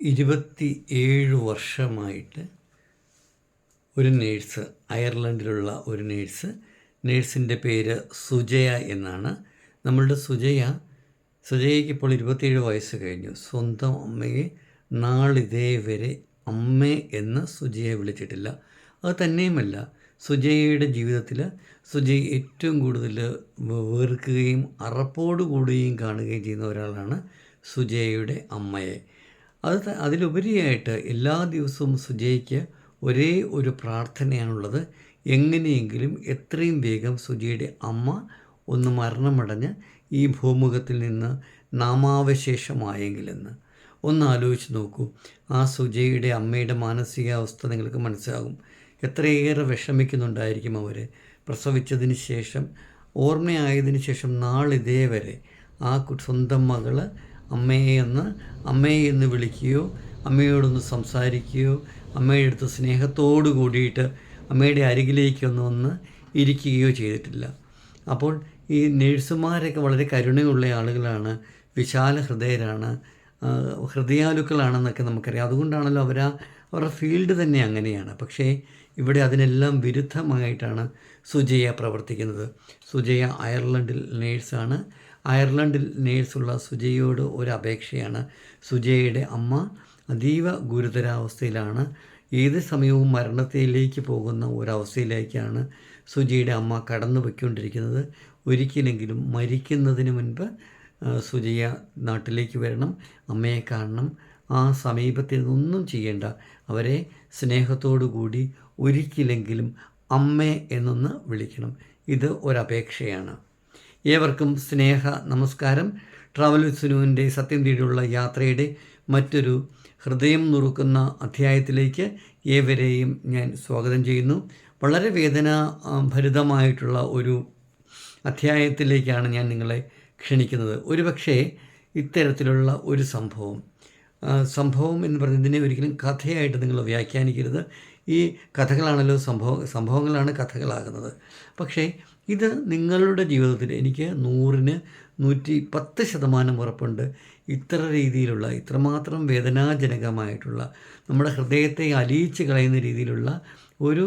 ഇരുപത്തി ഏഴ് വർഷമായിട്ട് ഒരു നേഴ്സ് അയർലൻഡിലുള്ള ഒരു നേഴ്സ്. നേഴ്സിന്റെ പേര് സുജയ എന്നാണ്. നമ്മളുടെ സുജയ സുജയയ്ക്ക് ഇപ്പോൾ ഇരുപത്തിയേഴ് വയസ്സ് കഴിഞ്ഞു. സ്വന്തം അമ്മയെ നാളിതേ വരെ അമ്മേ എന്ന് സുജയെ വിളിച്ചിട്ടില്ല. അത് തന്നെയുമല്ല സുജയയുടെ ജീവിതത്തിൽ സുജയ് ഏറ്റവും കൂടുതൽ വെറുക്കുകയും അറപ്പോടുകൂടുകയും കാണുകയും ചെയ്യുന്ന ഒരാളാണ് സുജയയുടെ അമ്മയെ. അത് അതിലുപരിയായിട്ട് എല്ലാ ദിവസവും സുജയ്ക്ക് ഒരേ ഒരു പ്രാർത്ഥനയാണുള്ളത്. എങ്ങനെയെങ്കിലും എത്രയും വേഗം സുജയുടെ അമ്മ ഒന്ന് മരണമടഞ്ഞ് ഈ ഭൂമുഖത്തിൽ നിന്ന് നാമാവശേഷമായെങ്കിലെന്ന്. ഒന്ന് ആലോചിച്ച് നോക്കൂ. ആ സുജയുടെ അമ്മയുടെ മാനസികാവസ്ഥ നിങ്ങൾക്ക് മനസ്സിലാകും. എത്രയേറെ വിഷമിക്കുന്നുണ്ടായിരിക്കും അവർ പ്രസവിച്ചതിന് ശേഷം ഓർമ്മയായതിനു ശേഷം നാളിതേ വരെ ആ സ്വന്തം മകൾ അമ്മയെ എന്ന് അമ്മയെ എന്ന് വിളിക്കുകയോ അമ്മയോടൊന്ന് സംസാരിക്കുകയോ അമ്മയുടെ അടുത്ത് സ്നേഹത്തോടു കൂടിയിട്ട് അമ്മയുടെ അരികിലേക്കൊന്നും ഒന്ന് ഇരിക്കുകയോ ചെയ്തിട്ടില്ല. അപ്പോൾ ഈ നേഴ്സുമാരൊക്കെ വളരെ കരുണയുള്ള ആളുകളാണ് വിശാല ഹൃദയരാണ് ഹൃദയാലുക്കളാണെന്നൊക്കെ നമുക്കറിയാം. അതുകൊണ്ടാണല്ലോ അവർ അവരുടെ ഫീൽഡ് തന്നെ അങ്ങനെയാണ്. പക്ഷേ ഇവിടെ അതിനെല്ലാം വിരുദ്ധമായിട്ടാണ് സുജയ പ്രവർത്തിക്കുന്നത്. സുജയ അയർലൻഡിൽ നേഴ്സാണ്. അയർലൻഡിൽ നേഴ്സുള്ള സുജയോട് ഒരു അപേക്ഷയാണ്. സുജയയുടെ അമ്മ അതീവ ഗുരുതരാവസ്ഥയിലാണ്. ഏത് സമയവും മരണത്തിലേക്ക് പോകുന്ന ഒരവസ്ഥയിലേക്കാണ് സുജയുടെ അമ്മ കടന്നു പോയിക്കൊണ്ടിരിക്കുന്നത്. ഒരിക്കലെങ്കിലും മരിക്കുന്നതിന് മുൻപ് സുജയ നാട്ടിലേക്ക് വരണം അമ്മയെ കാണണം. ആ സമീപത്തിൽ നിന്നൊന്നും ചെയ്യേണ്ട. അവരെ സ്നേഹത്തോടു കൂടി ഒരിക്കലെങ്കിലും അമ്മ എന്നൊന്ന് വിളിക്കണം. ഇത് ഒരപേക്ഷയാണ്. ഏവർക്കും സ്നേഹ നമസ്കാരം. ട്രാവൽ സുനുവിന്റെ സത്യം തേടിയുള്ള യാത്രയുടെ മറ്റൊരു ഹൃദയം നുറുക്കുന്ന അധ്യായത്തിലേക്ക് ഏവരെയും ഞാൻ സ്വാഗതം ചെയ്യുന്നു. വളരെ വേദന ഭരിതമായിട്ടുള്ള ഒരു അധ്യായത്തിലേക്കാണ് ഞാൻ നിങ്ങളെ ക്ഷണിക്കുന്നത്. ഒരുപക്ഷേ ഇത്തരത്തിലുള്ള ഒരു സംഭവം സംഭവം എന്ന് പറയുന്നതിനെ ഒരിക്കലും കഥയായിട്ട് നിങ്ങൾ വ്യാഖ്യാനിക്കരുത്. ഈ കഥകളാണല്ലോ സംഭവ സംഭവങ്ങളാണ് കഥകളാകുന്നത്. പക്ഷേ ഇത് നിങ്ങളുടെ ജീവിതത്തിൽ എനിക്ക് നൂറിന് നൂറ്റി പത്ത് ശതമാനം ഉറപ്പുണ്ട്. ഇത്ര രീതിയിലുള്ള ഇത്രമാത്രം വേദനാജനകമായിട്ടുള്ള നമ്മുടെ ഹൃദയത്തെ അലിയിച്ച് കളയുന്ന രീതിയിലുള്ള ഒരു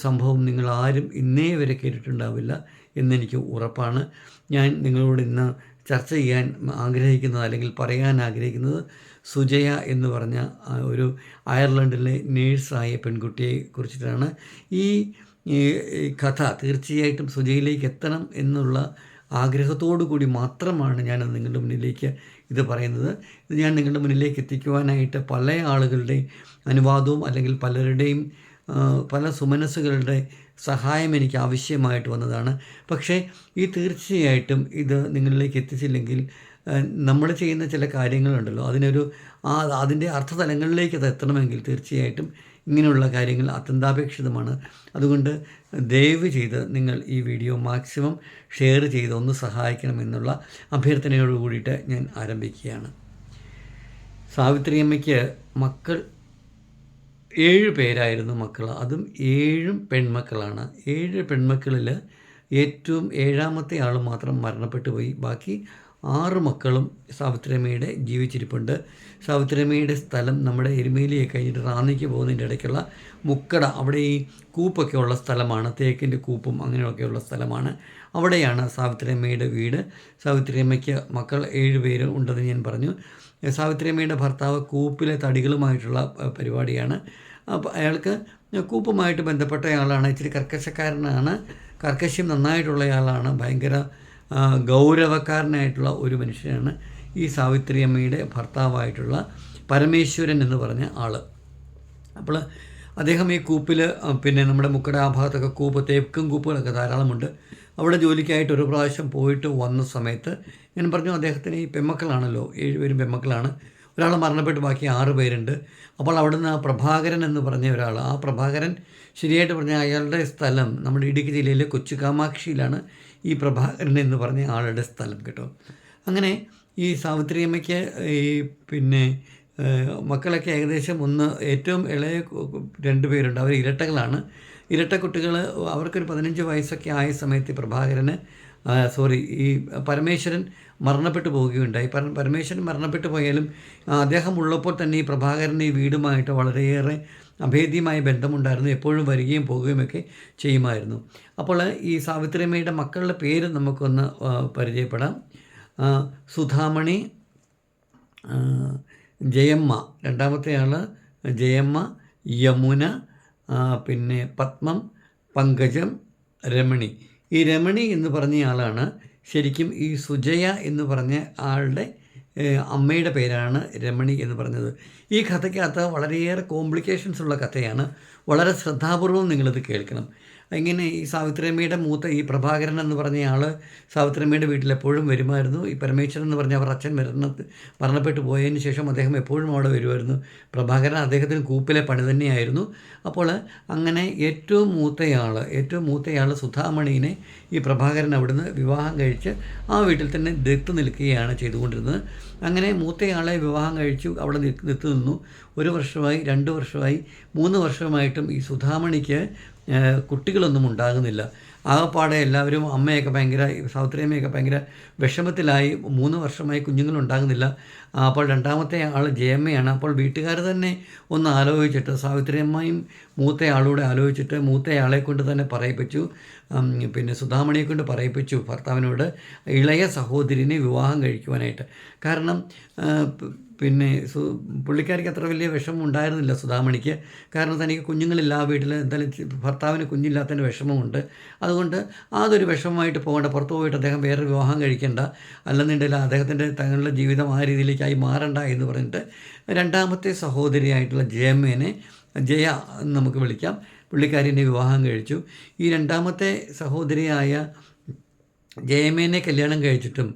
സംഭവം നിങ്ങൾ ആരും ഇന്നേ വരെ കേട്ടിട്ടുണ്ടാവില്ല എന്നെനിക്ക് ഉറപ്പാണ്. ഞാൻ നിങ്ങളോട് ഇന്ന് ചർച്ച ചെയ്യാൻ ആഗ്രഹിക്കുന്നത് അല്ലെങ്കിൽ പറയാൻ ആഗ്രഹിക്കുന്നത് സുജയ എന്ന് പറഞ്ഞ ഒരു അയർലൻഡിലെ നേഴ്സായ പെൺകുട്ടിയെ കുറിച്ചിട്ടാണ്. ഈ ഈ കഥ തീർച്ചയായിട്ടും സുജയിലേക്ക് എത്തണം എന്നുള്ള ആഗ്രഹത്തോടു കൂടി മാത്രമാണ് ഞാൻ നിങ്ങളുടെ മുന്നിലേക്ക് ഇത് പറയുന്നത്. ഇത് ഞാൻ നിങ്ങളുടെ മുന്നിലേക്ക് എത്തിക്കുവാനായിട്ട് പല ആളുകളുടെയും അനുവാദവും അല്ലെങ്കിൽ പലരുടെയും പല സുമനസ്സുകളുടെ സഹായം എനിക്ക് ആവശ്യമായിട്ട് വന്നതാണ്. പക്ഷേ ഈ തീർച്ചയായിട്ടും ഇത് നിങ്ങളിലേക്ക് എത്തിച്ചില്ലെങ്കിൽ നമ്മൾ ചെയ്യുന്ന ചില കാര്യങ്ങളുണ്ടല്ലോ. അതിനൊരു ആ അതിന്റെ അർത്ഥതലങ്ങളിലേക്ക് അത് എത്തണമെങ്കിൽ തീർച്ചയായിട്ടും ഇങ്ങനെയുള്ള കാര്യങ്ങൾ അത്യന്താപേക്ഷിതമാണ്. അതുകൊണ്ട് ദയവ് ചെയ്ത് നിങ്ങൾ ഈ വീഡിയോ മാക്സിമം ഷെയർ ചെയ്ത് ഒന്ന് സഹായിക്കണമെന്നുള്ള അഭ്യർത്ഥനയോട് കൂടിയിട്ട് ഞാൻ ആരംഭിക്കുകയാണ്. സാവിത്രിയമ്മയ്ക്ക് മക്കൾ ഏഴ് പേരായിരുന്നു മക്കൾ. അതും ഏഴും പെൺമക്കളാണ്. ഏഴ് പെൺമക്കളിൽ ഏറ്റവും ഏഴാമത്തെ ആൾ മാത്രം മരണപ്പെട്ടു പോയി. ബാക്കി ആറ് മക്കളും സാവിത്രിയമ്മയുടെ ജീവിച്ചിരിപ്പുണ്ട്. സാവിത്രിയമ്മയുടെ സ്ഥലം നമ്മുടെ എരുമേലിയെ കഴിഞ്ഞിട്ട് റാന്നിക്ക് പോകുന്നതിന്റെ ഇടയ്ക്കുള്ള മുക്കട. അവിടെ ഈ കൂപ്പൊക്കെ ഉള്ള സ്ഥലമാണ്. തേക്കിന്റെ കൂപ്പും അങ്ങനെയൊക്കെയുള്ള സ്ഥലമാണ്. അവിടെയാണ് സാവിത്രിയമ്മയുടെ വീട്. സാവിത്രിയമ്മയ്ക്ക് മക്കൾ ഏഴ് പേര് ഉണ്ടെന്ന് ഞാൻ പറഞ്ഞു. സാവിത്രിയമ്മയുടെ ഭർത്താവ് കൂപ്പിലെ തടികളുമായിട്ടുള്ള പരിപാടിയാണ്. അപ്പോൾ അയാൾക്ക് കൂപ്പുമായിട്ട് ബന്ധപ്പെട്ട ആളാണ് ഇച്ചിരി കർക്കശക്കാരനാണ്. കർക്കശ്യം നന്നായിട്ടുള്ള ആളാണ് ഭയങ്കര ഗൗരവക്കാരനായിട്ടുള്ള ഒരു മനുഷ്യനാണ് ഈ സാവിത്രി അമ്മയുടെ ഭർത്താവായിട്ടുള്ള പരമേശ്വരൻ എന്ന് പറഞ്ഞ ആൾ അപ്പോൾ അദ്ദേഹം ഈ കൂപ്പിൽ പിന്നെ നമ്മുടെ മുക്കട ആ ഭാഗത്തൊക്കെ കൂപ്പ് തേക്കും കൂപ്പുകളൊക്കെ ധാരാളമുണ്ട് അവിടെ ജോലിക്കായിട്ട് ഒരു പ്രാവശ്യം പോയിട്ട് വന്ന സമയത്ത് ഞാൻ പറഞ്ഞു അദ്ദേഹത്തിന് ഈ പെമ്മക്കളാണല്ലോ ഏഴുപേരും പെമ്മക്കളാണ്. ഒരാൾ മരണപ്പെട്ട് ബാക്കി ആറ് പേരുണ്ട്. അപ്പോൾ അവിടുന്ന് ആ പ്രഭാകരൻ എന്ന് പറഞ്ഞ ഒരാൾ ആ പ്രഭാകരൻ ശരിയായിട്ട് പറഞ്ഞാൽ അയാളുടെ സ്ഥലം നമ്മുടെ ഇടുക്കി ജില്ലയിലെ കൊച്ചു കാമാക്ഷിയിലാണ്. ഈ പ്രഭാകരൻ എന്ന് പറഞ്ഞ ആളുടെ സ്ഥലം കേട്ടോ. അങ്ങനെ ഈ സാവിത്രിയമ്മയ്ക്ക് ഈ പിന്നെ മക്കളൊക്കെ ഏകദേശം ഒന്ന് ഏറ്റവും ഇളയ രണ്ട് പേരുണ്ട്. അവർ ഇരട്ടകളാണ്. ഇരട്ട കുട്ടികൾ അവർക്കൊരു പതിനഞ്ച് വയസ്സൊക്കെ ആയ സമയത്ത് പ്രഭാകരന് സോറി ഈ പരമേശ്വരൻ മരണപ്പെട്ടു പോവുകയുണ്ടായി. പര- പരമേശ്വരൻ മരണപ്പെട്ടു പോയാലും അദ്ദേഹം ഉള്ളപ്പോൾ തന്നെ ഈ പ്രഭാകരൻ ഈ വീടുമായിട്ട് വളരെയേറെ അഭേദ്യമായ ബന്ധമുണ്ടായിരുന്നു എപ്പോഴും വരികയും പോവുകയുമൊക്കെ ചെയ്യുമായിരുന്നു. അപ്പോൾ ഈ സാവിത്രിയമ്മയുടെ മക്കളുടെ പേര് നമുക്കൊന്ന് പരിചയപ്പെടാം. സുധാമണി ജയമ്മ രണ്ടാമത്തെ ആൾ ജയമ്മ യമുന പിന്നെ പത്മം പങ്കജം രമണി. ഈ രമണി എന്ന് പറഞ്ഞ ആളാണ് ശരിക്കും ഈ സുജയ എന്ന് പറഞ്ഞ ആളുടെ അമ്മയുടെ പേരാണ് രമണി എന്ന് പറഞ്ഞത്. ഈ കഥയ്ക്കകത്ത് വളരെയേറെ കോംപ്ലിക്കേഷൻസ് ഉള്ള കഥയാണ്. വളരെ ശ്രദ്ധാപൂർവം നിങ്ങളിത് കേൾക്കണം. ഇങ്ങനെ ഈ സാവിത്രിയമ്മയുടെ മൂത്ത ഈ പ്രഭാകരൻ എന്ന് പറഞ്ഞ ആൾ സാവിത്രിയമ്മയുടെ വീട്ടിൽ എപ്പോഴും വരുമായിരുന്നു. ഈ പരമേശ്വരൻ എന്ന് പറഞ്ഞ അവർ അച്ഛൻ മരണ മരണപ്പെട്ടു പോയതിന് ശേഷം അദ്ദേഹം എപ്പോഴും അവിടെ വരുമായിരുന്നു. പ്രഭാകരൻ അദ്ദേഹത്തിന് കൂപ്പിലെ പണി തന്നെയായിരുന്നു. അപ്പോൾ അങ്ങനെ ഏറ്റവും മൂത്തയാൾ ഏറ്റവും മൂത്തയാൾ സുധാമണീനെ ഈ പ്രഭാകരൻ അവിടുന്ന് വിവാഹം കഴിച്ച് ആ വീട്ടിൽ തന്നെ ദത്ത് നിൽക്കുകയാണ് ചെയ്തുകൊണ്ടിരുന്നത്. അങ്ങനെ മൂത്തയാളെ വിവാഹം കഴിച്ചു അവിടെ നിത്തു നിന്നു. ഒരു വർഷമായി രണ്ട് വർഷമായി മൂന്ന് വർഷമായിട്ടും ഈ സുധാമണിക്ക് കുട്ടികളൊന്നും ഉണ്ടാകുന്നില്ല. ആകപ്പാടെ എല്ലാവരും അമ്മയൊക്കെ ഭയങ്കര സൗത്രിയമ്മയൊക്കെ ഭയങ്കര വിഷമത്തിലായി. മൂന്ന് വർഷമായി കുഞ്ഞുങ്ങളുണ്ടാകുന്നില്ല. അപ്പോൾ രണ്ടാമത്തെ ആൾ ജയമ്മയാണ്. അപ്പോൾ വീട്ടുകാർ തന്നെ ഒന്ന് ആലോചിച്ചിട്ട് സാവിത്രിയമ്മയും മൂത്ത ആളോട് ആലോചിച്ചിട്ട് മൂത്ത ആളെ കൊണ്ട് തന്നെ പറയിപ്പിച്ചു. പിന്നെ സുധാമണിയെ കൊണ്ട് പറയിപ്പിച്ചു ഭർത്താവിനോട്. ഇളയ സഹോദരിനെ വിവാഹം കഴിക്കുവാനായിട്ട്. കാരണം പിന്നെ സു പുള്ളിക്കാരിക്ക് അത്ര വലിയ വിഷമം ഉണ്ടായിരുന്നില്ല സുധാമണിക്ക്. കാരണം തനിക്ക് കുഞ്ഞുങ്ങളില്ല ആ വീട്ടിൽ എന്തായാലും ഭർത്താവിന് കുഞ്ഞില്ലാത്തതിന്റെ വിഷമമുണ്ട്. അതുകൊണ്ട് അതൊരു വിഷമമായിട്ട് പോകേണ്ട പുറത്തു പോയിട്ട് അദ്ദേഹം വേറെ വിവാഹം കഴിക്കേണ്ട. അല്ലെന്നുണ്ടെങ്കിൽ അദ്ദേഹത്തിന്റെ തങ്ങളുടെ ജീവിതം ആ രീതിയിലേക്കായി മാറണ്ട എന്ന് പറഞ്ഞിട്ട് രണ്ടാമത്തെ സഹോദരിയായിട്ടുള്ള ജയമ്മേനെ ജയ എന്ന് നമുക്ക് വിളിക്കാം. പുള്ളിക്കാരിനെ വിവാഹം കഴിച്ചു. ഈ രണ്ടാമത്തെ സഹോദരിയായ ജയമേനെ കല്യാണം കഴിച്ചിട്ടും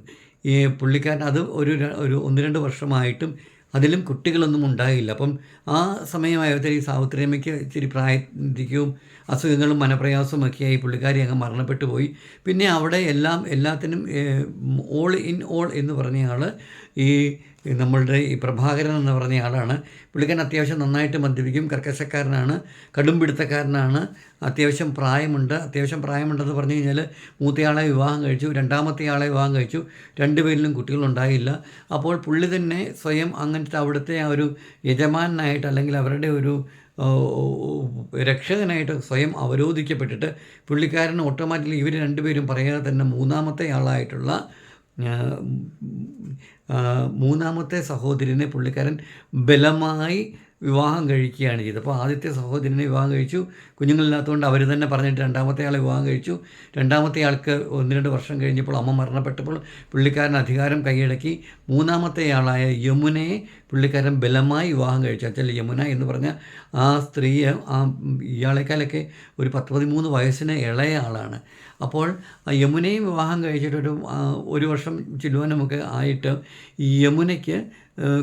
ഈ പുള്ളിക്കാരൻ അത് ഒരു ഒരു ഒന്ന് രണ്ട് വർഷമായിട്ടും അതിലും കുട്ടികളൊന്നും ഉണ്ടായില്ല. അപ്പം ആ സമയമായപ്പോഴത്തേക്ക് സാവിത്രിയമ്മയ്ക്ക് ഇച്ചിരി പ്രായത്തിക്കും അസുഖങ്ങളും മനപ്രയാസവും ഒക്കെയായി പുള്ളിക്കാരി അങ്ങ് മരണപ്പെട്ടു പോയി. പിന്നെ അവിടെ എല്ലാം എല്ലാത്തിനും ഓൾ ഇൻ ഓൾ എന്ന് പറഞ്ഞയാൾ ഈ നമ്മളുടെ ഈ പ്രഭാകരൻ എന്ന് പറഞ്ഞ ആളാണ്. പുള്ളിക്കാരൻ അത്യാവശ്യം നന്നായിട്ട് മദ്യപിക്കും. കർക്കശക്കാരനാണ്. കടുംപിടുത്തക്കാരനാണ് അത്യാവശ്യം പ്രായമുണ്ട്. അത്യാവശ്യം പ്രായമുണ്ടെന്ന് പറഞ്ഞു കഴിഞ്ഞാൽ മൂത്തയാളെ വിവാഹം കഴിച്ചു. രണ്ടാമത്തെ ആളെ വിവാഹം കഴിച്ചു. രണ്ടുപേരിലും കുട്ടികളുണ്ടായില്ല. അപ്പോൾ പുള്ളി തന്നെ സ്വയം അങ്ങനത്തെ അവിടുത്തെ ആ ഒരു യജമാനായിട്ട് അല്ലെങ്കിൽ അവരുടെ ഒരു രക്ഷകനായിട്ട് സ്വയം അവരോധിക്കപ്പെട്ടിട്ട് പുള്ളിക്കാരൻ ഓട്ടോമാറ്റിക്കലി ഇവർ രണ്ടുപേരും പറയാതെ തന്നെ മൂന്നാമത്തെ ആളായിട്ടുള്ള മൂന്നാമത്തെ സഹോദരനെ പുള്ളിക്കാരൻ ബലമായി വിവാഹം കഴിക്കുകയാണ് ചെയ്തത്. അപ്പോൾ ആദ്യത്തെ സഹോദരനെ വിവാഹം കഴിച്ചു. കുഞ്ഞുങ്ങളില്ലാത്തതുകൊണ്ട് അവർ തന്നെ പറഞ്ഞിട്ട് രണ്ടാമത്തെ ആളെ വിവാഹം കഴിച്ചു. രണ്ടാമത്തെ ആൾക്ക് ഒന്ന് രണ്ട് വർഷം കഴിഞ്ഞപ്പോൾ അമ്മ മരണപ്പെട്ടപ്പോൾ പുള്ളിക്കാരൻ അധികാരം കൈയടക്കി. മൂന്നാമത്തെ ആളായ യമുനയെ പുള്ളിക്കാരൻ ബലമായി വിവാഹം കഴിച്ചു. അച്ഛൻ യമുന എന്ന് പറഞ്ഞ ആ സ്ത്രീയെ ആ ഇയാളെക്കാളൊക്കെ ഒരു പത്ത് പതിമൂന്ന് വയസ്സിന് ഇളയ ആളാണ്. അപ്പോൾ യമുനയും വിവാഹം കഴിച്ചിട്ടൊരു ഒരു വർഷം ചിലുവനുമൊക്കെ ആയിട്ട് ഈ യമുനയ്ക്ക്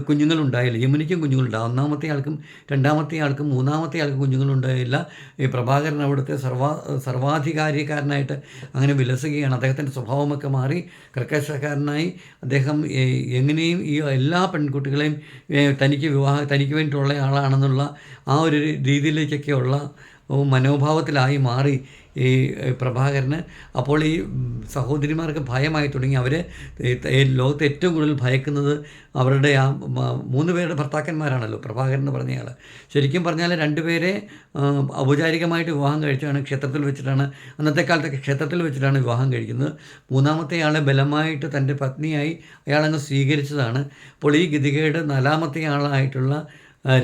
കുഞ്ഞുങ്ങളുണ്ടായില്ല. യമുനയ്ക്കും കുഞ്ഞുങ്ങളുണ്ടാകും ഒന്നാമത്തെ ആൾക്കും രണ്ടാമത്തെ ആൾക്കും മൂന്നാമത്തെ ആൾക്കും കുഞ്ഞുങ്ങളുണ്ടായില്ല. ഈ പ്രഭാകരൻ അവിടുത്തെ സർവാ സർവാധികാരിക്കാരനായിട്ട് അങ്ങനെ വിലസുകയാണ്. അദ്ദേഹത്തിന്റെ സ്വഭാവമൊക്കെ മാറി കർക്കശക്കാരനായി അദ്ദേഹം എങ്ങനെയും ഈ എല്ലാ പെൺകുട്ടികളെയും തനിക്ക് വിവാഹ തനിക്ക് വേണ്ടിയിട്ടുള്ള ആളാണെന്നുള്ള ആ ഒരു രീതിയിലേക്കൊക്കെയുള്ള മനോഭാവത്തിലായി മാറി. ഈ പ്രഭാകരന്. അപ്പോൾ ഈ സഹോദരിമാർക്ക് ഭയമായി തുടങ്ങി. അവർ ലോകത്ത് ഏറ്റവും കൂടുതൽ ഭയക്കുന്നത് അവരുടെ ആ മൂന്ന് പേരുടെ ഭർത്താക്കന്മാരാണല്ലോ പ്രഭാകരൻ എന്ന് പറഞ്ഞയാൾ ശരിക്കും പറഞ്ഞാൽ രണ്ടുപേരെ ഔപചാരികമായിട്ട് വിവാഹം കഴിച്ചാണ് ക്ഷേത്രത്തിൽ വെച്ചിട്ടാണ് അന്നത്തെ കാലത്തൊക്കെ ക്ഷേത്രത്തിൽ വെച്ചിട്ടാണ് വിവാഹം കഴിക്കുന്നത്. മൂന്നാമത്തെ ആളെ ബലമായിട്ട് തന്റെ പത്നിയായി അയാളങ്ങ് സ്വീകരിച്ചതാണ്. അപ്പോൾ ഈ ഗതികേട് നാലാമത്തെ ആളായിട്ടുള്ള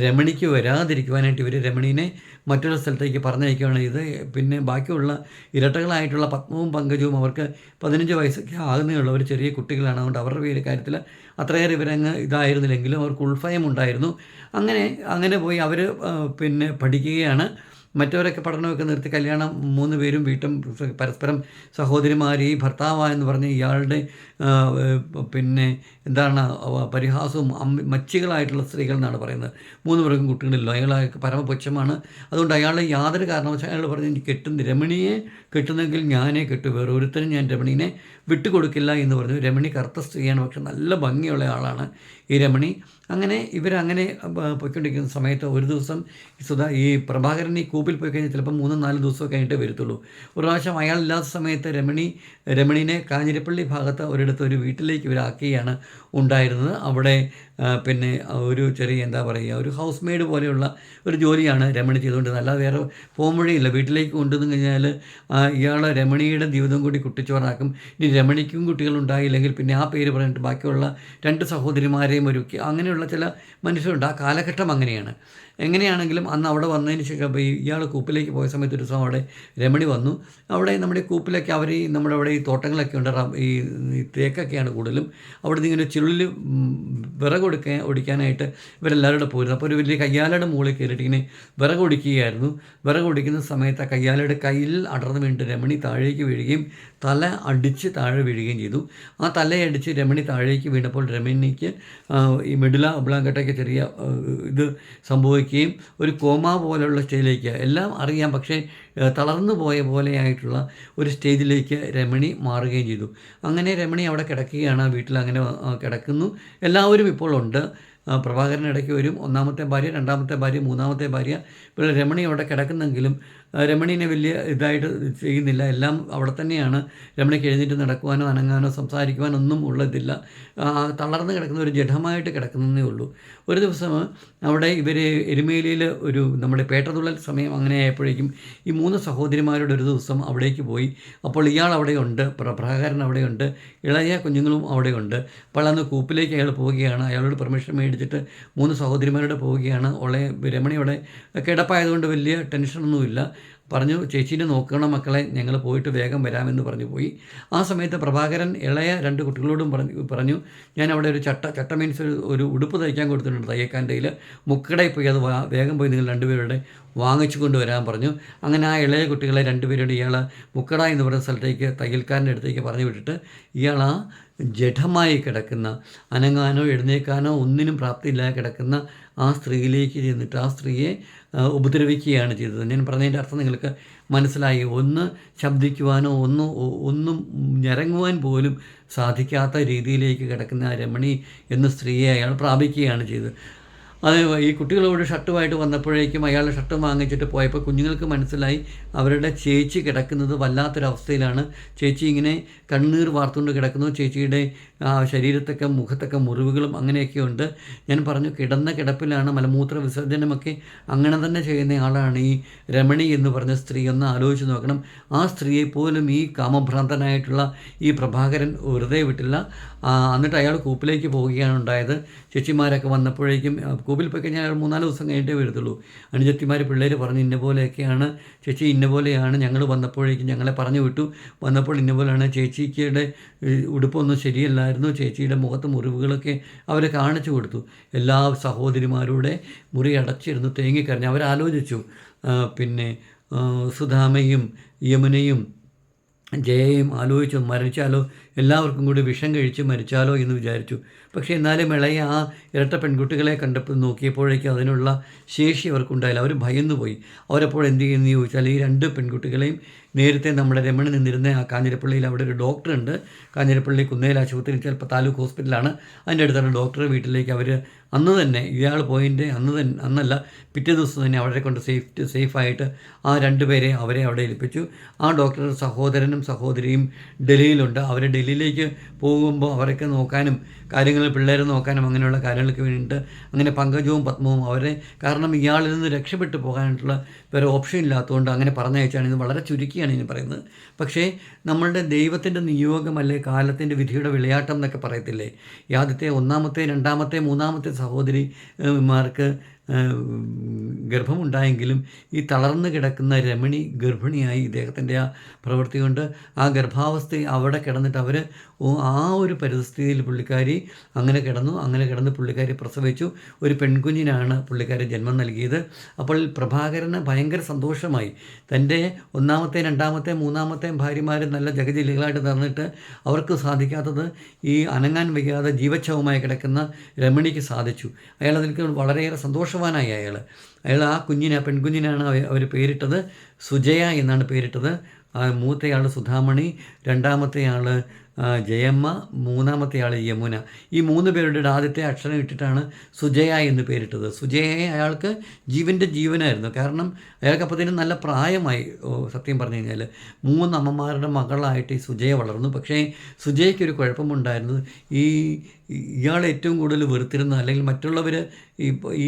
രമണിക്ക് വരാതിരിക്കുവാനായിട്ട് ഇവർ രമണീനെ മറ്റൊരു സ്ഥലത്തേക്ക് പറഞ്ഞയക്കുകയാണ്. ഇത് പിന്നെ ബാക്കിയുള്ള ഇരട്ടകളായിട്ടുള്ള പത്മവും പങ്കജവും അവർക്ക് പതിനഞ്ച് വയസ്സൊക്കെ ആകുന്നേ ഒരു ചെറിയ കുട്ടികളാണ്. അതുകൊണ്ട് അവരുടെ പേര് കാര്യത്തിൽ അത്രയേറെ ഇവരങ്ങ് ഇതായിരുന്നില്ലെങ്കിലും അവർക്ക് ഉൾഫയം ഉണ്ടായിരുന്നു. അങ്ങനെ അങ്ങനെ പോയി അവർ പിന്നെ പഠിക്കുകയാണ്. മറ്റവരൊക്കെ പഠനമൊക്കെ നിർത്തി കല്യാണം മൂന്ന് പേരും വീട്ടും പരസ്പരം സഹോദരിമാർ ഈ ഭർത്താവ എന്ന് പറഞ്ഞ് ഇയാളുടെ പിന്നെ എന്താണ് പരിഹാസവും മച്ചികളായിട്ടുള്ള സ്ത്രീകൾ എന്നാണ് പറയുന്നത്. മൂന്ന് പേർക്കും കുട്ടികളില്ല. അയാൾ പരമപുച്ഛമാണ് അതുകൊണ്ട് അയാൾ യാതൊരു കാരണവശാലും അയാൾ പറഞ്ഞു "എനിക്ക് കെട്ടുന്ന രമണിയെ കെട്ടുന്നെങ്കിൽ ഞാനേ കെട്ടു. വേറെ ഒരുത്തരും ഞാൻ രമണീനെ വിട്ടുകൊടുക്കില്ല എന്ന് പറഞ്ഞു. രമണി കറുത്ത സ്ത്രീയാണ് പക്ഷെ നല്ല ഭംഗിയുള്ള ആളാണ് ഈ രമണി. അങ്ങനെ ഇവരങ്ങനെ പോയിക്കൊണ്ടിരിക്കുന്ന സമയത്ത് ഒരു ദിവസം സുധാ ഈ പ്രഭാകരൻ ഈ കൂപ്പിൽ പോയി കഴിഞ്ഞാൽ ചിലപ്പോൾ മൂന്നും നാല് ദിവസമൊക്കെ കഴിഞ്ഞിട്ടേ വരത്തുള്ളൂ. ഒരു പ്രാവശ്യം അയാളില്ലാത്ത സമയത്ത് രമണി രമണീനെ കാഞ്ഞിരപ്പള്ളി ഭാഗത്ത് ഒരിടത്ത് തൊട്ടടുത്ത ഒരു വീട്ടിലേക്ക് ഇവരാക്കുകയാണ് ഉണ്ടായിരുന്നത്. അവിടെ പിന്നെ ഒരു ചെറിയ എന്താ പറയുക ഒരു ഹൗസ് മെയ്ഡ് പോലെയുള്ള ഒരു ജോലിയാണ് രമണി ചെയ്തുകൊണ്ടിരുന്നത്. അല്ലാതെ വേറെ പോകാൻ വഴിയില്ല വീട്ടിലേക്ക് കൊണ്ടുവന്നു കഴിഞ്ഞാൽ ഇയാളെ രമണിയുടെ ജീവിതം കൂടി കുട്ടിച്ചോറാക്കും. ഇനി രമണിക്കും കുട്ടികളുണ്ടായില്ലെങ്കിൽ പിന്നെ ആ പേര് പറഞ്ഞിട്ട് ബാക്കിയുള്ള രണ്ട് സഹോദരിമാരെയും ഒരുക്കി അങ്ങനെയുള്ള ചില മനുഷ്യരുണ്ട്. ആ കാലഘട്ടം അങ്ങനെയാണ്. എങ്ങനെയാണെങ്കിലും അന്ന് അവിടെ വന്നതിന് ശേഷം ഇയാൾ കൂപ്പിലേക്ക് പോയ സമയത്ത് ഒരു ദിവസം അവിടെ രമണി വന്നു. അവിടെ നമ്മുടെ കൂപ്പിലൊക്കെ അവർ നമ്മുടെ അവിടെ ഈ തോട്ടങ്ങളൊക്കെ ഉണ്ട്. ഈ തേക്കൊക്കെയാണ് കൂടുതലും. അവിടെ നിന്ന് ഇങ്ങനെ ചുരുളിൽ വിറക് ഒടുക്കാൻ ഒടിക്കാനായിട്ട് ഇവരെല്ലാവരും കൂടെ പോയിരുന്നു. അപ്പോൾ ഒരു വലിയ കയ്യാലയുടെ മുകളിൽ കയറിയിട്ട് ഇങ്ങനെ വിറക് വിറകൊടിക്കുന്ന സമയത്ത് ആ കയ്യാലയുടെ കയ്യിൽ അടർന്നു വീണിട്ട് രമണി താഴേക്ക് വീഴുകയും തല അടിച്ച് താഴെ വീഴുകയും ചെയ്തു. ആ തലയടിച്ച് രമണി താഴേക്ക് വീണപ്പോൾ രമണിക്ക് ഈ മെഡുല ഒബ്ലാങ്കട്ടയ്ക്ക് ചെറിയ ഇത് സംഭവിക്കുകയും ഒരു കോമ പോലെയുള്ള സ്റ്റേജിലേക്ക് എല്ലാം അറിയാം. പക്ഷേ തളർന്നു പോയ പോലെയായിട്ടുള്ള ഒരു സ്റ്റേജിലേക്ക് രമണി മാറുകയും ചെയ്തു. അങ്ങനെ രമണി അവിടെ കിടക്കുകയാണ്. വീട്ടിൽ അങ്ങനെ കിടക്കുന്നു. എല്ലാവരും ഇപ്പോൾ ഉണ്ട്. ഇടയ്ക്ക് വരും. ഒന്നാമത്തെ ഭാര്യ രണ്ടാമത്തെ ഭാര്യ മൂന്നാമത്തെ ഭാര്യ. രമണി അവിടെ കിടക്കുന്നെങ്കിലും രമണീനെ വലിയ ഇതായിട്ട് ചെയ്യുന്നില്ല. എല്ലാം അവിടെ തന്നെയാണ് രമണിക്ക് എഴുന്നേറ്റ് നടക്കുവാനോ അനങ്ങാനോ സംസാരിക്കുവാനോ ഒന്നും ഉള്ളതില്ല. തളർന്നു കിടക്കുന്ന ഒരു ജഡമായിട്ട് കിടക്കുന്നതേ ഉള്ളൂ. ഒരു ദിവസം അവിടെ ഇവർ എരുമേലിയിൽ ഒരു നമ്മുടെ പേട്ടതുള്ളൽ സമയം അങ്ങനെ ആയപ്പോഴേക്കും ഈ മൂന്ന് സഹോദരിമാരുടെ ഒരു ദിവസം അവിടേക്ക് പോയി. അപ്പോൾ ഇയാൾ അവിടെയുണ്ട് പ്രഭാകരൻ അവിടെയുണ്ട് ഇളയ കുഞ്ഞുങ്ങളും അവിടെയുണ്ട്. അപ്പോൾ അന്ന് കൂപ്പിലേക്ക് അയാൾ പോവുകയാണ്. അയാളോട് പെർമിഷൻ മേടിച്ചിട്ട് മൂന്ന് സഹോദരിമാരോട് പോവുകയാണ്. ഉള്ള രമണിയുടെ കിടപ്പായതുകൊണ്ട് വലിയ ടെൻഷനൊന്നുമില്ല പറഞ്ഞു ചേച്ചീനെ നോക്കണം മക്കളെ ഞങ്ങൾ പോയിട്ട് വേഗം വരാമെന്ന് പറഞ്ഞു പോയി. ആ സമയത്ത് പ്രഭാകരൻ ഇളയ രണ്ട് കുട്ടികളോടും പറഞ്ഞു പറഞ്ഞു ഞാൻ അവിടെ ഒരു ചട്ട ചട്ട മീൻസ് ഒരു ഒരു ഉടുപ്പ് തയ്ക്കാൻ കൊടുത്തിട്ടുണ്ട് തയ്യക്കാന്റെയിൽ മുക്കടയിൽ പോയി അത് വേഗം പോയി നിങ്ങൾ രണ്ടുപേരുടെ വാങ്ങിച്ചു കൊണ്ടുവരാൻ പറഞ്ഞു. അങ്ങനെ ആ ഇളയ കുട്ടികളെ രണ്ടുപേരോട് ഇയാൾ മുക്കട എന്ന് പറയുന്ന സ്ഥലത്തേക്ക് തയ്യൽക്കാരന്റെ അടുത്തേക്ക് പറഞ്ഞു വിട്ടിട്ട് ഇയാൾ ആ ജഡമായി കിടക്കുന്ന അനങ്ങാനോ എഴുന്നേക്കാനോ ഒന്നിനും പ്രാപ്തിയില്ലാതെ കിടക്കുന്ന ആ സ്ത്രീയിലേക്ക് ചെന്നിട്ട് ആ സ്ത്രീയെ ഉപദ്രവിക്കുകയാണ് ചെയ്തത്. ഞാൻ പറഞ്ഞതിന്റെ അർത്ഥം നിങ്ങൾക്ക് മനസ്സിലായി. ഒന്ന് ശബ്ദിക്കുവാനോ ഒന്ന് ഒന്നും ഞരങ്ങുവാൻ പോലും സാധിക്കാത്ത രീതിയിലേക്ക് കിടക്കുന്ന രമണി എന്ന സ്ത്രീയെ അയാൾ പ്രാപിക്കുകയാണ് ചെയ്തത്. അത് ഈ കുട്ടികളോട് ഷർട്ടുമായിട്ട് വന്നപ്പോഴേക്കും അയാൾ ഷർട്ട് വാങ്ങിച്ചിട്ട് പോയപ്പോൾ കുഞ്ഞുങ്ങൾക്ക് മനസ്സിലായി അവരുടെ ചേച്ചി കിടക്കുന്നത് വല്ലാത്തൊരവസ്ഥയിലാണ്. ചേച്ചി ഇങ്ങനെ കണ്ണീർ വാർത്തുകൊണ്ട് കിടക്കുന്നു. ചേച്ചിയുടെ ശരീരത്തൊക്കെ മുഖത്തൊക്കെ മുറിവുകളും അങ്ങനെയൊക്കെ ഉണ്ട്. ഞാൻ പറഞ്ഞു കിടന്ന കിടപ്പിലാണ് മലമൂത്ര വിസർജനമൊക്കെ അങ്ങനെ തന്നെ ചെയ്യുന്ന ആളാണ് ഈ രമണി എന്ന് പറഞ്ഞ സ്ത്രീ. ഒന്ന് ആലോചിച്ച് നോക്കണം. ആ സ്ത്രീയെ പോലും ഈ കാമഭ്രാന്തനായിട്ടുള്ള ഈ പ്രഭാകരൻ വെറുതെ വിട്ടില്ല. എന്നിട്ട് അയാൾ കൂപ്പിലേക്ക് പോവുകയാണ് ഉണ്ടായത്. ചേച്ചിമാരൊക്കെ വന്നപ്പോഴേക്കും കൂപ്പിൽ പോയി കഴിഞ്ഞാൽ അയാൾ മൂന്നാൽ ദിവസം കഴിഞ്ഞിട്ടേ വരത്തുള്ളൂ. അനുജത്തിമാർ പിള്ളേർ പറഞ്ഞ് ഇന്ന പോലെയൊക്കെയാണ് ചേച്ചി ഇന്ന പോലെയാണ് ഞങ്ങൾ വന്നപ്പോഴേക്കും ഞങ്ങളെ പറഞ്ഞു വിട്ടു. വന്നപ്പോൾ ഇന്ന പോലെയാണ് ചേച്ചിക്കയുടെ ഉടുപ്പൊന്നും ശരിയല്ലായിരുന്നു. ചേച്ചിയുടെ മുഖത്ത് മുറിവുകളൊക്കെ അവരെ കാണിച്ചു കൊടുത്തു. എല്ലാ സഹോദരിമാരുടെ മുറി അടച്ചിരുന്നു തേങ്ങിക്കരഞ്ഞ് അവരാലോചിച്ചു. പിന്നെ സുധാമയും യമുനയും ജയയും ആലോചിച്ചു മരിച്ചാലോ? എല്ലാവർക്കും കൂടി വിഷം കഴിച്ച് മരിച്ചാലോ എന്ന് വിചാരിച്ചു. പക്ഷേ എന്നാലും ഇളയ ആ ഇരട്ട പെൺകുട്ടികളെ കണ്ടപ്പോൾ നോക്കിയപ്പോഴേക്കും അതിനുള്ള ശേഷി അവർക്കുണ്ടായില്ല. അവർ ഭയന്നു പോയി അവരപ്പോൾ എന്ത് ചെയ്യുമെന്ന് ചോദിച്ചാൽ ഈ രണ്ട് പെൺകുട്ടികളെയും നേരത്തെ നമ്മുടെ രമണ നിന്നിരുന്ന ആ കാഞ്ഞിരപ്പള്ളിയിൽ അവിടെ ഒരു ഡോക്ടറുണ്ട്. കാഞ്ഞിരപ്പള്ളി കുന്നേൽ ആശുപത്രി ചിലപ്പോൾ താലൂക്ക് ഹോസ്പിറ്റലാണ്. അതിന്റെ അടുത്താണ് ഡോക്ടറെ വീട്ടിലേക്ക് അവർ അന്ന് തന്നെ ഇയാൾ പോയിന്റെ അന്ന് തന്നെ അന്നല്ല പിറ്റേ ദിവസം തന്നെ അവരെ കൊണ്ട് സേഫ് സേഫായിട്ട് ആ രണ്ട് പേരെ അവരെ അവിടെ ഏൽപ്പിച്ചു. ആ ഡോക്ടറുടെ സഹോദരനും സഹോദരിയും ഡൽഹിയിലുണ്ട്. അവരെ ഡൽഹിയിലേക്ക് പോകുമ്പോൾ അവരൊക്കെ നോക്കാനും കാര്യങ്ങൾ പിള്ളേരെ നോക്കാനും അങ്ങനെയുള്ള കാര്യങ്ങൾക്ക് വേണ്ടിയിട്ട് അങ്ങനെ പങ്കജവും പത്മവും അവരെ കാരണം ഇയാളിൽ നിന്ന് രക്ഷപ്പെട്ടു പോകാനായിട്ടുള്ള വേറെ ഓപ്ഷൻ ഇല്ലാത്തതുകൊണ്ട് അങ്ങനെ പറഞ്ഞയച്ചാണ്. ഇത് വളരെ ചുരുക്കിയാണ് ഇനി പറയുന്നത്. പക്ഷേ നമ്മളുടെ ദൈവത്തിന്റെ നിയോഗം നിയോഗമല്ലേ കാലത്തിന്റെ വിധിയുടെ വിളയാട്ടം എന്നൊക്കെ പറയത്തില്ലേ? ആദ്യത്തെ ഒന്നാമത്തെ രണ്ടാമത്തെ മൂന്നാമത്തെ സഹോദരി ഏഹ്, മാർക്ക് ഏഹ്, ഗർഭമുണ്ടായെങ്കിലും ഈ തളർന്നു കിടക്കുന്ന രമണി ഗർഭിണിയായി ഇദ്ദേഹത്തിന്റെ ആ പ്രവൃത്തി കൊണ്ട് ആ ഗർഭാവസ്ഥ അവിടെ കിടന്നിട്ട് അവർ ആ ഒരു പരിസ്ഥിതിയിൽ പുള്ളിക്കാരി അങ്ങനെ കിടന്നു. അങ്ങനെ കിടന്ന് പുള്ളിക്കാരി പ്രസവിച്ചു. ഒരു പെൺകുഞ്ഞിനാണ് പുള്ളിക്കാരി ജന്മം നൽകിയത്. അപ്പോൾ പ്രഭാകരന് ഭയങ്കര സന്തോഷമായി. തന്റെ ഒന്നാമത്തെ രണ്ടാമത്തെ മൂന്നാമത്തെ ഭാര്യമാർ നല്ല ജഗജിലികളായിട്ട് തന്നിട്ട് അവർക്ക് സാധിക്കാത്തത് ഈ അനങ്ങാൻ വയ്യാതെ ജീവച്ഛവമായി കിടക്കുന്ന രമണിക്ക് സാധിച്ചു. അയാൾ അതിലേക്ക് വളരെയേറെ സന്തോഷവാനായി അയാൾ അയാൾ ആ കുഞ്ഞിനെ ആ പെൺകുഞ്ഞിനാണ് അവർ പേരിട്ടത്. സുജയ എന്നാണ് പേരിട്ടത്. മൂത്തയാൾ സുധാമണി രണ്ടാമത്തെ ആൾ ജയമ്മ മൂന്നാമത്തെ ആൾ യമുന. ഈ മൂന്ന് പേരുടെ ആദ്യത്തെ അക്ഷരം ഇട്ടിട്ടാണ് സുജയ എന്ന് പേരിട്ടത്. സുജയയെ അയാൾക്ക് ജീവന്റെ ജീവനായിരുന്നു. കാരണം അയാൾക്ക് അപ്പോഴത്തേനും നല്ല പ്രായമായി സത്യം പറഞ്ഞു കഴിഞ്ഞാൽ മൂന്ന് അമ്മമാരുടെ മകളായിട്ട് ഈ സുജയ വളർന്നു. പക്ഷേ സുജയ്ക്ക് ഒരു കുഴപ്പമുണ്ടായിരുന്നത് ഈ ഇയാൾ ഏറ്റവും കൂടുതൽ വെറുത്തിരുന്ന അല്ലെങ്കിൽ മറ്റുള്ളവർ ഈ ഈ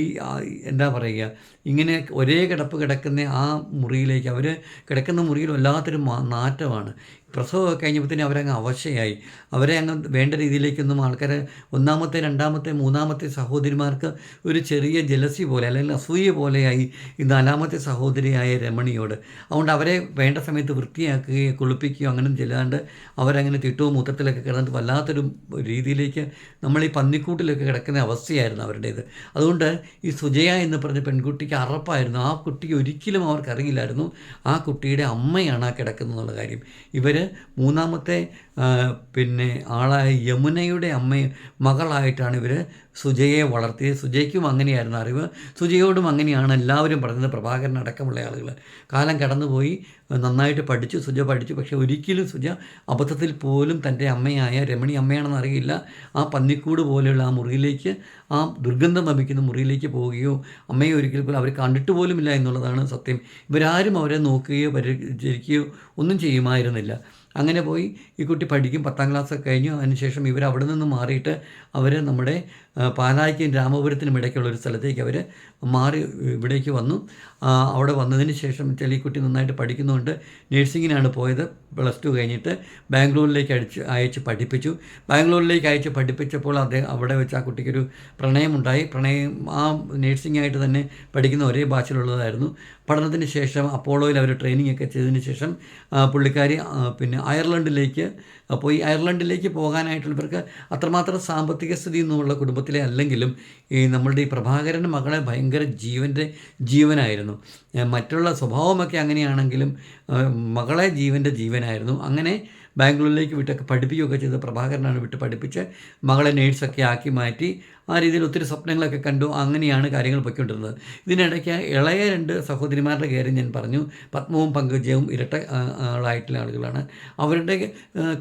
എന്താ പറയുക ഇങ്ങനെ ഒരേ കിടപ്പ് കിടക്കുന്ന ആ മുറിയിലേക്ക് അവർ കിടക്കുന്ന മുറിയിൽ വല്ലാത്തൊരു നാറ്റമാണ്. പ്രസവമൊക്കെ കഴിഞ്ഞപ്പോഴത്തേനും അവരങ്ങ് അവശയായി. അവരെ അങ്ങ് വേണ്ട രീതിയിലേക്കൊന്നും ആൾക്കാരെ ഒന്നാമത്തെ രണ്ടാമത്തെ മൂന്നാമത്തെ സഹോദരിമാർക്ക് ഒരു ചെറിയ ജലസി പോലെ അല്ലെങ്കിൽ അസൂയ പോലെയായി ഈ നാലാമത്തെ സഹോദരിയായ രമണിയോട്. അതുകൊണ്ട് അവരെ വേണ്ട സമയത്ത് വൃത്തിയാക്കുകയോ കുളിപ്പിക്കുകയോ അങ്ങനെ ചെല്ലാണ്ട് അവരങ്ങനെ തിട്ടവും മൂത്രത്തിലൊക്കെ കിടന്നിട്ട് വല്ലാത്തൊരു രീതിയിലേക്ക് നമ്മൾ ഈ പന്നിക്കൂട്ടിലൊക്കെ കിടക്കുന്ന അവസ്ഥയായിരുന്നു അവരുടേത്. അതുകൊണ്ട് ഈ സുജയ എന്ന് പറഞ്ഞ പെൺകുട്ടിക്ക് അറപ്പായിരുന്നു. ആ കുട്ടിക്ക് ഒരിക്കലും അവർക്കറിയില്ലായിരുന്നു ആ കുട്ടിയുടെ അമ്മയാണ് ആ കിടക്കുന്നതെന്നുള്ള കാര്യം. ഇവർ മൂന്നാമത്തെ പിന്നെ ആളായ യമുനയുടെ അമ്മ മകളായിട്ടാണ് ഇവർ സുജയെ വളർത്തിയത്. സുജയ്ക്കും അങ്ങനെയായിരുന്നു അറിവ്. സുജയോടും അങ്ങനെയാണ് എല്ലാവരും പറയുന്നത് പ്രഭാകരൻ അടക്കമുള്ള ആളുകൾ കാലം കടന്നുപോയി. നന്നായിട്ട് പഠിച്ചു. സുജ പഠിച്ചു. പക്ഷേ ഒരിക്കലും സുജ അബദ്ധത്തിൽ പോലും തന്റെ അമ്മയായ രമണി അമ്മയാണെന്ന് അറിയില്ല. ആ പന്നിക്കൂട് പോലെയുള്ള ആ മുറിയിലേക്ക് ആ ദുർഗന്ധം വമിക്കുന്ന മുറിയിലേക്ക് പോവുകയോ അമ്മയെ ഒരിക്കൽ പോലും അവർ കണ്ടിട്ട് പോലുമില്ല എന്നുള്ളതാണ് സത്യം. ഇവരാരും അവരെ നോക്കുകയോ പരിചരിക്കുകയോ ഒന്നും ചെയ്യുമായിരുന്നില്ല. അങ്ങനെ പോയി ഈ കുട്ടി പഠിക്കും പത്താം ക്ലാസ്സൊക്കെ കഴിഞ്ഞു. അതിനുശേഷം ഇവർ അവിടെ നിന്ന് മാറിയിട്ട് അവർ നമ്മുടെ പാലായ്ക്കും രാമപുരത്തിനും ഇടയ്ക്കുള്ള ഒരു സ്ഥലത്തേക്ക് അവർ മാറി ഇവിടേക്ക് വന്നു. അവിടെ വന്നതിന് ശേഷം ചെളി കുട്ടി നന്നായിട്ട് പഠിക്കുന്നുണ്ട് നേഴ്സിങ്ങിനാണ് പോയത്. പ്ലസ് ടു കഴിഞ്ഞിട്ട് ബാംഗ്ലൂരിലേക്ക് അടിച്ച് അയച്ച് പഠിപ്പിച്ചു. ബാംഗ്ലൂരിലേക്ക് അയച്ച് പഠിപ്പിച്ചപ്പോൾ അദ്ദേഹം അവിടെ വെച്ച് ആ കുട്ടിക്കൊരു പ്രണയമുണ്ടായി. പ്രണയം ആ നേഴ്സിംഗ് ആയിട്ട് തന്നെ പഠിക്കുന്ന ഒരേ ഭാഷയിലുള്ളതായിരുന്നു പഠനത്തിന് ശേഷം അപ്പോളോയിൽ അവർ ട്രെയിനിങ് ഒക്കെ ചെയ്തതിന് ശേഷം പുള്ളിക്കാരി പിന്നെ അയർലൻഡിലേക്ക് പോയി അയർലൻഡിലേക്ക് പോകാനായിട്ടുള്ള ഇവർക്ക് അത്രമാത്രം സാമ്പത്തിക സ്ഥിതി ഒന്നുമുള്ള കുടുംബത്തിലെ അല്ലെങ്കിലും ഈ നമ്മളുടെ ഈ പ്രഭാകരന്റെ മകളെ ഭയങ്കര ജീവന്റെ ജീവനായിരുന്നു. മറ്റുള്ള സ്വഭാവമൊക്കെ അങ്ങനെയാണെങ്കിലും മകളെ ജീവന്റെ ജീവനായിരുന്നു. അങ്ങനെ ബാംഗ്ലൂരിലേക്ക് വിട്ടൊക്കെ പഠിപ്പിക്കുകയൊക്കെ ചെയ്ത് പ്രഭാകരനാണ് വിട്ട് പഠിപ്പിച്ച് മകളെ നേഴ്സൊക്കെ ആക്കി മാറ്റി ആ രീതിയിൽ ഒത്തിരി സ്വപ്നങ്ങളൊക്കെ കണ്ടു. അങ്ങനെയാണ് കാര്യങ്ങൾ പൊയ്ക്കൊണ്ടിരുന്നത്. ഇതിനിടയ്ക്ക് ഇളയ രണ്ട് സഹോദരിമാരുടെ കാര്യം ഞാൻ പറഞ്ഞു. പത്മവും പങ്കജവും ഇരട്ട ആളായിട്ടുള്ള ആളുകളാണ്. അവരുടെ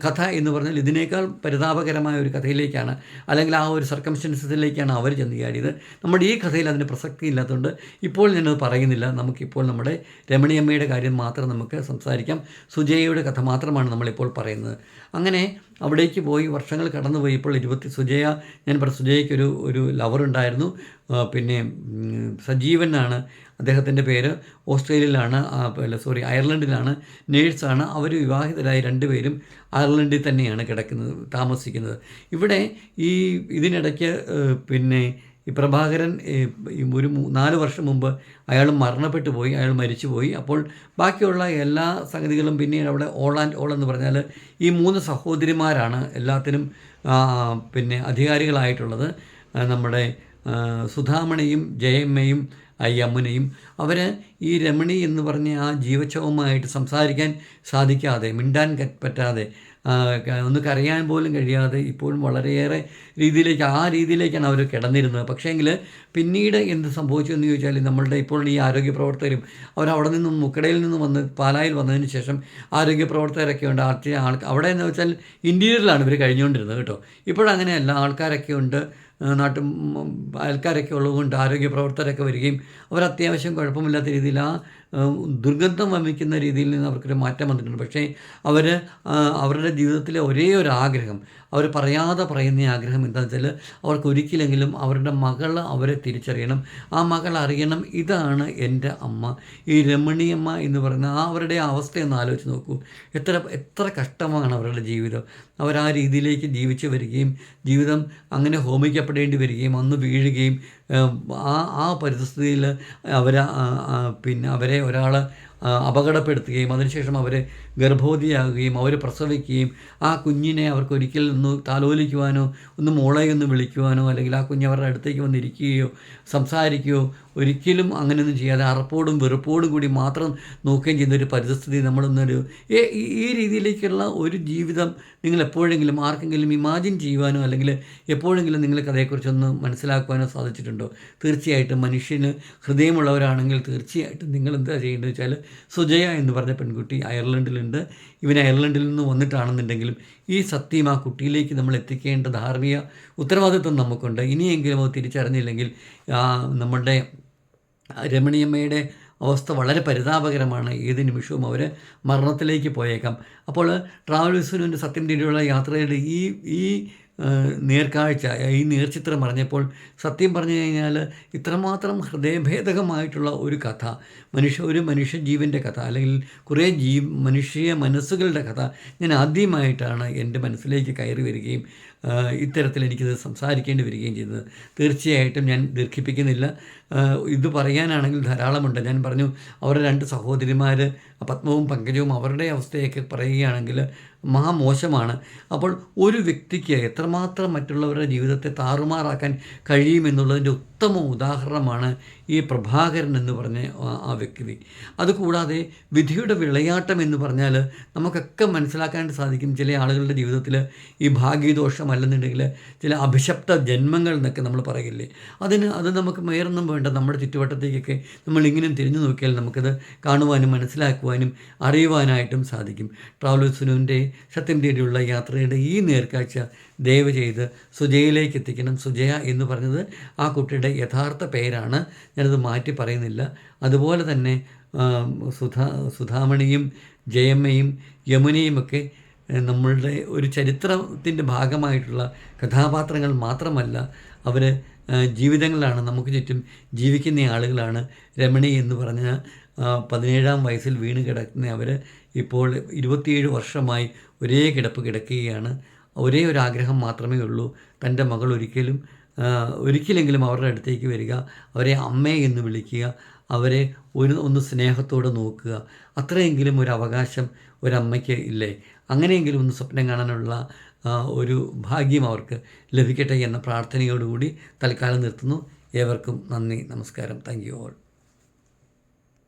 കഥ എന്ന് പറഞ്ഞാൽ ഇതിനേക്കാൾ പരിതാപകരമായ ഒരു കഥയിലേക്കാണ് അല്ലെങ്കിൽ ആ ഒരു സർക്കംസ്റ്റൻസിലേക്കാണ് അവർ ചെന്ന് ചാടിയത്. നമ്മുടെ ഈ കഥയിൽ അതിന് പ്രസക്തി ഇല്ലാത്തതുകൊണ്ട് ഇപ്പോൾ ഞാനത് പറയുന്നില്ല. നമുക്കിപ്പോൾ നമ്മുടെ രമണിയമ്മയുടെ കാര്യം മാത്രം നമുക്ക് സംസാരിക്കാം. സുജയയുടെ കഥ മാത്രമാണ് നമ്മളിപ്പോൾ പറയുന്നത്. അങ്ങനെ അവിടേക്ക് പോയി വർഷങ്ങൾ കടന്നുപോയി. ഇപ്പോൾ ഇരുപത്തി സുജയ ഞാൻ പറഞ്ഞ സുജയക്കൊരു ഒരു ലവർ ഉണ്ടായിരുന്നു. പിന്നെ സജീവൻ എന്നാണ് അദ്ദേഹത്തിന്റെ പേര്. ഓസ്ട്രേലിയയിലാണ് അല്ല സോറി അയർലൻഡിലാണ്. നേഴ്സാണ് അവർ വിവാഹിതരായി രണ്ടുപേരും അയർലൻഡിൽ തന്നെയാണ് കിടക്കുന്നത് താമസിക്കുന്നത്. ഇവിടെ ഈ ഇതിനിടയ്ക്ക് പിന്നെ ഈ പ്രഭാകരൻ ഒരു നാല് വർഷം മുമ്പ് അയാൾ മരണപ്പെട്ടു പോയി അയാൾ മരിച്ചു പോയി. അപ്പോൾ ബാക്കിയുള്ള എല്ലാ സംഗതികളും പിന്നീട് അവിടെ ഓൾ ആൻഡ് ഓൾ എന്ന് പറഞ്ഞാൽ ഈ മൂന്ന് സഹോദരിമാരാണ് എല്ലാത്തിനും പിന്നെ അധികാരികളായിട്ടുള്ളത്. നമ്മുടെ സുധാമണിയും ജയമ്മയും യമുനയും അവർ ഈ രമണി എന്ന് പറഞ്ഞ ആ ജീവച്ഛവുമായിട്ട് സംസാരിക്കാൻ സാധിക്കാതെ മിണ്ടാൻ പറ്റാതെ ഒന്ന് കരയാൻ പോലും കഴിയാതെ ഇപ്പോഴും വളരെയേറെ രീതിയിലേക്ക് ആ രീതിയിലേക്കാണ് അവർ കിടന്നിരുന്നത്. പക്ഷേങ്കിൽ പിന്നീട് എന്ത് സംഭവിച്ചു എന്ന് ചോദിച്ചാൽ നമ്മളുടെ ഇപ്പോൾ ഈ ആരോഗ്യ പ്രവർത്തകരും അവർ അവിടെ നിന്നും മുക്കടയിൽ നിന്ന് വന്ന് പാലായിൽ വന്നതിന് ശേഷം ആരോഗ്യ പ്രവർത്തകരൊക്കെ ഉണ്ട്. ആൾക്കാർ ആൾ അവിടെ എന്ന് വെച്ചാൽ ഇന്റീരിയറിലാണ് ഇവർ കഴിഞ്ഞുകൊണ്ടിരുന്നത് കേട്ടോ. ഇപ്പോഴങ്ങനെയല്ല. ആൾക്കാരൊക്കെ ഉണ്ട്. നാട്ടും അയൽക്കാരൊക്കെ ഉള്ളതുകൊണ്ട് ആരോഗ്യ പ്രവർത്തകരൊക്കെ വരികയും അവർ അത്യാവശ്യം കുഴപ്പമില്ലാത്ത രീതിയിൽ ആ ദുർഗന്ധം വമിക്കുന്ന രീതിയിൽ നിന്ന് അവർക്കൊരു മാറ്റം വന്നിട്ടുണ്ട്. പക്ഷേ അവർ അവരുടെ ജീവിതത്തിലെ ഒരേ ഒരു ആഗ്രഹം അവർ പറയാതെ പറയുന്ന ആഗ്രഹം എന്താണെന്ന് വെച്ചാൽ അവർക്ക് ഒരിക്കലെങ്കിലും അവരുടെ മകൾ അവരെ തിരിച്ചറിയണം. ആ മകൾ അറിയണം ഇതാണ് എന്റെ അമ്മ. ഈ രമണിയമ്മ എന്ന് പറയുന്ന ആ അവരുടെ അവസ്ഥ അവസ്ഥയൊന്ന് ആലോചിച്ച് നോക്കൂ. എത്ര എത്ര കഷ്ടമാണ് അവരുടെ ജീവിതം. അവർ ആ രീതിയിലേക്ക് ജീവിച്ചു വരികയും ജീവിതം അങ്ങനെ ഹോമിക്കപ്പെടേണ്ടി വരികയും അന്ന് വീഴുകയും ആ ആ പരിസ്ഥിതിയിൽ അവർ പിന്നെ അവരെ ഒരാൾ അപകടപ്പെടുത്തുകയും അതിനുശേഷം അവർ ഗർഭവതിയാകുകയും അവർ പ്രസവിക്കുകയും ആ കുഞ്ഞിനെ അവർക്ക് ഒരിക്കൽ ഒന്ന് താലോലിക്കുവാനോ ഒന്ന് മോളെ ഒന്ന് വിളിക്കുവാനോ അല്ലെങ്കിൽ ആ കുഞ്ഞ് അവരുടെ അടുത്തേക്ക് വന്നിരിക്കുകയോ സംസാരിക്കുകയോ ഒരിക്കലും അങ്ങനെയൊന്നും ചെയ്യാതെ അറപ്പോടും വെറുപ്പോടും കൂടി മാത്രം നോക്കുകയും ചെയ്യുന്ന ഒരു പരിസ്ഥിതി നമ്മളൊന്നൊരു ഈ രീതിയിലേക്കുള്ള ഒരു ജീവിതം നിങ്ങൾ എപ്പോഴെങ്കിലും ആർക്കെങ്കിലും ഇമാജിൻ ചെയ്യുവാനോ അല്ലെങ്കിൽ എപ്പോഴെങ്കിലും നിങ്ങൾക്ക് അതേക്കുറിച്ചൊന്ന് മനസ്സിലാക്കുവാനോ സാധിച്ചിട്ടുണ്ടോ? തീർച്ചയായിട്ടും മനുഷ്യന് ഹൃദയമുള്ളവരാണെങ്കിൽ തീർച്ചയായിട്ടും നിങ്ങൾ എന്താ ചെയ്യേണ്ടത് വെച്ചാൽ സുജയ എന്ന് പറഞ്ഞ പെൺകുട്ടി അയർലൻഡിലുണ്ട്. ഇവൻ അയർലൻഡിൽ നിന്ന് വന്നിട്ടാണെന്നുണ്ടെങ്കിലും ഈ സത്യം ആ കുട്ടിയിലേക്ക് നമ്മൾ എത്തിക്കേണ്ട ധാർമ്മിക ഉത്തരവാദിത്വം നമുക്കുണ്ട്. ഇനിയെങ്കിലും അത് തിരിച്ചറിഞ്ഞില്ലെങ്കിൽ നമ്മളുടെ രമണിയമ്മയുടെ അവസ്ഥ വളരെ പരിതാപകരമാണ്. ഏത് നിമിഷവും അവർ മരണത്തിലേക്ക് പോയേക്കാം. അപ്പോൾ ട്രാവൽ സത്യം തേടിയുള്ള യാത്രയുടെ ഈ ഈ നേർക്കാഴ്ച. ഈ നേർചിത്രം പറഞ്ഞപ്പോൾ സത്യം പറഞ്ഞു കഴിഞ്ഞാൽ ഇത്രമാത്രം ഹൃദയഭേദകമായിട്ടുള്ള ഒരു കഥ മനുഷ്യ ഒരു മനുഷ്യജീവന്റെ കഥ അല്ലെങ്കിൽ കുറേ ജീ മനുഷ്യ മനസ്സുകളുടെ കഥ ഞാൻ ആദ്യമായിട്ടാണ് എന്റെ മനസ്സിലേക്ക് കയറി വരികയും ഇത്തരത്തിൽ എനിക്കിത് സംസാരിക്കേണ്ടി വരികയും ചെയ്തത്. തീർച്ചയായിട്ടും ഞാൻ ദീർഘിപ്പിക്കുന്നില്ല. ഇത് പറയാനാണെങ്കിൽ ധാരാളമുണ്ട്. ഞാൻ പറഞ്ഞു അവരുടെ രണ്ട് സഹോദരിമാർ പത്മവും പങ്കജവും അവരുടെ അവസ്ഥയൊക്കെ പറയുകയാണെങ്കിൽ മഹാമോശമാണ്. അപ്പോൾ ഒരു വ്യക്തിക്ക് എത്രമാത്രം മറ്റുള്ളവരുടെ ജീവിതത്തെ താറുമാറാക്കാൻ കഴിയുമെന്നുള്ളതിന്റെ ഉത്തമ ഉദാഹരണമാണ് ഈ പ്രഭാകരൻ എന്ന് പറഞ്ഞ ആ- വ്യക്തി. അതുകൂടാതെ വിധിയുടെ വിളയാട്ടം എന്ന് പറഞ്ഞാൽ നമുക്കൊക്കെ മനസ്സിലാക്കാനായിട്ട് സാധിക്കും ചില ആളുകളുടെ ജീവിതത്തിൽ ഈ ഭാഗ്യദോഷം അല്ലെന്നുണ്ടെങ്കിൽ ചില അഭിശപ്ത ജന്മങ്ങൾ എന്നൊക്കെ നമ്മൾ പറയില്ലേ? അതിന് അത് നമുക്ക് വേറൊന്നും വേണ്ട നമ്മുടെ ചുറ്റുവട്ടത്തേക്കൊക്കെ നമ്മൾ ഇങ്ങനെ തിരിഞ്ഞു നോക്കിയാൽ നമുക്കത് കാണുവാനും മനസ്സിലാക്കുവാനും അറിയുവാനായിട്ടും സാധിക്കും. ട്രാവലേഴ്സിനുവിന്റെ സത്യം തേടിയുള്ള യാത്രയുടെ ഈ നേർക്കാഴ്ച ദയവ് ചെയ്ത് സുജയയിലേക്ക് എത്തിക്കണം. സുജയ എന്ന് പറഞ്ഞത് ആ കുട്ടിയുടെ യഥാർത്ഥ പേരാണ്. ഞാനത് മാറ്റി പറയുന്നില്ല. അതുപോലെ തന്നെ സുധാ സുധാമണിയും ജയമ്മയും യമുനയുമൊക്കെ നമ്മളുടെ ഒരു ചരിത്രത്തിന്റെ ഭാഗമായിട്ടുള്ള കഥാപാത്രങ്ങൾ മാത്രമല്ല അവർ ജീവിതങ്ങളാണ് നമുക്ക് ചുറ്റും ജീവിക്കുന്ന ആളുകളാണ് രമണി എന്ന് പറഞ്ഞ പതിനേഴാം വയസ്സിൽ വീണ് കിടക്കുന്ന അവർ ഇപ്പോൾ ഇരുപത്തിയേഴ് വർഷമായി ഒരേ കിടപ്പ് കിടക്കുകയാണ്. ഒരേ ഒരു ആഗ്രഹം മാത്രമേ ഉള്ളൂ. തന്റെ മകൾ ഒരിക്കലും ഒരിക്കലെങ്കിലും അവരുടെ അടുത്തേക്ക് വരിക. അവരെ അമ്മേ എന്ന് വിളിക്കുക. അവരെ ഒരു ഒന്ന് സ്നേഹത്തോടെ നോക്കുക. അത്രയെങ്കിലും ഒരു അവകാശം ഒരമ്മയ്ക്ക് ഇല്ലേ? അങ്ങനെയെങ്കിലും ഒന്ന് സ്വപ്നം കാണാനുള്ള ഒരു ഭാഗ്യം അവർക്ക് ലഭിക്കട്ടെ എന്ന പ്രാർത്ഥനയോടുകൂടി തൽക്കാലം നിർത്തുന്നു. ഏവർക്കും നന്ദി നമസ്കാരം. Thank you all.